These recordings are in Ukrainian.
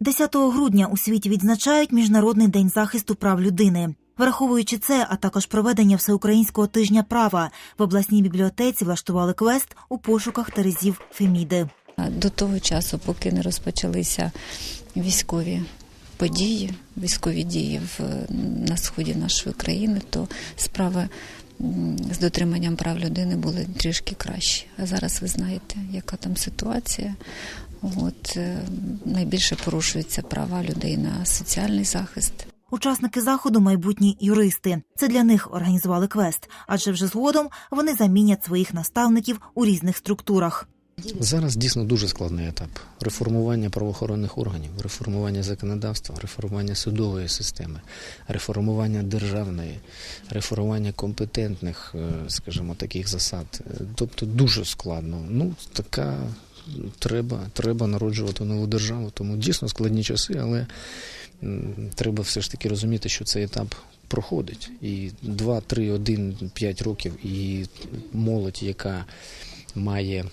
10 грудня у світі відзначають Міжнародний день захисту прав людини. Враховуючи це, а також проведення всеукраїнського тижня права в обласній бібліотеці влаштували квест у пошуках Терезів Феміди. До того часу, поки не розпочалися військові події, військові дії в, на сході нашої країни, то справи з дотриманням прав людини були трішки кращі. А зараз ви знаєте, яка там ситуація. От е, найбільше порушуються права людей на соціальний захист. Учасники заходу майбутні юристи. Це для них організували квест, адже вже згодом вони замінять своїх наставників у різних структурах. Зараз дійсно дуже складний етап реформування правоохоронних органів, реформування законодавства, реформування судової системи, реформування державної, реформування компетентних, е, скажімо, таких засад. Е, Тобто дуже складно. Ну, така треба, треба народжувати нову державу. Тому дійсно складні часи, але треба все ж таки розуміти, що цей етап проходить. І 2, 3, 1, 5 років, і молодь, яка має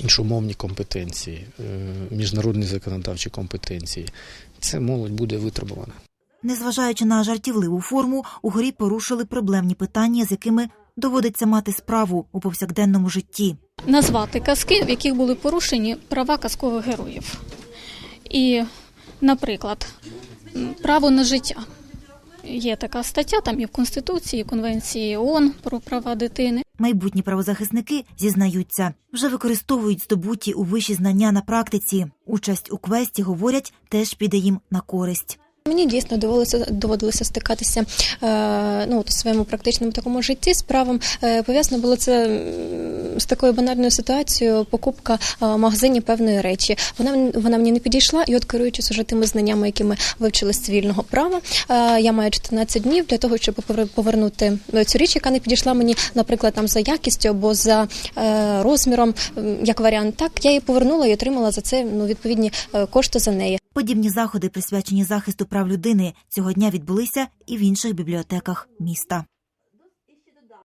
іншомовні компетенції, е, міжнародні законодавчі компетенції. Це молодь буде витребувана. Незважаючи на жартівливу форму, у горі порушили проблемні питання, з якими доводиться мати справу у повсякденному житті. Назвати казки, в яких були порушені права казкових героїв. І, наприклад, право на життя. Є така стаття, там і в Конституції, і в Конвенції ООН про права дитини. Майбутні правозахисники зізнаються, вже використовують здобуті у виші знання на практиці. Участь у квесті говорять, теж піде їм на користь. Мені дійсно довелося доводилося стикатися е, ну, от у своєму практичному такому житті з правом. Е, пов'язано було це з такою банальною ситуацією покупка е, в магазині певної речі. Вона вона мені не підійшла, і от керуючись уже тими знаннями, які ми вивчили з цивільного права, е, я маю 14 днів для того, щоб повер- повернути цю річ, яка не підійшла мені, наприклад, там за якістю або за е, розміром, як варіант. Так я її повернула і отримала за це ну відповідні е, кошти за неї. Подібні заходи, присвячені захисту прав людини, цього дня відбулися і в інших бібліотеках міста.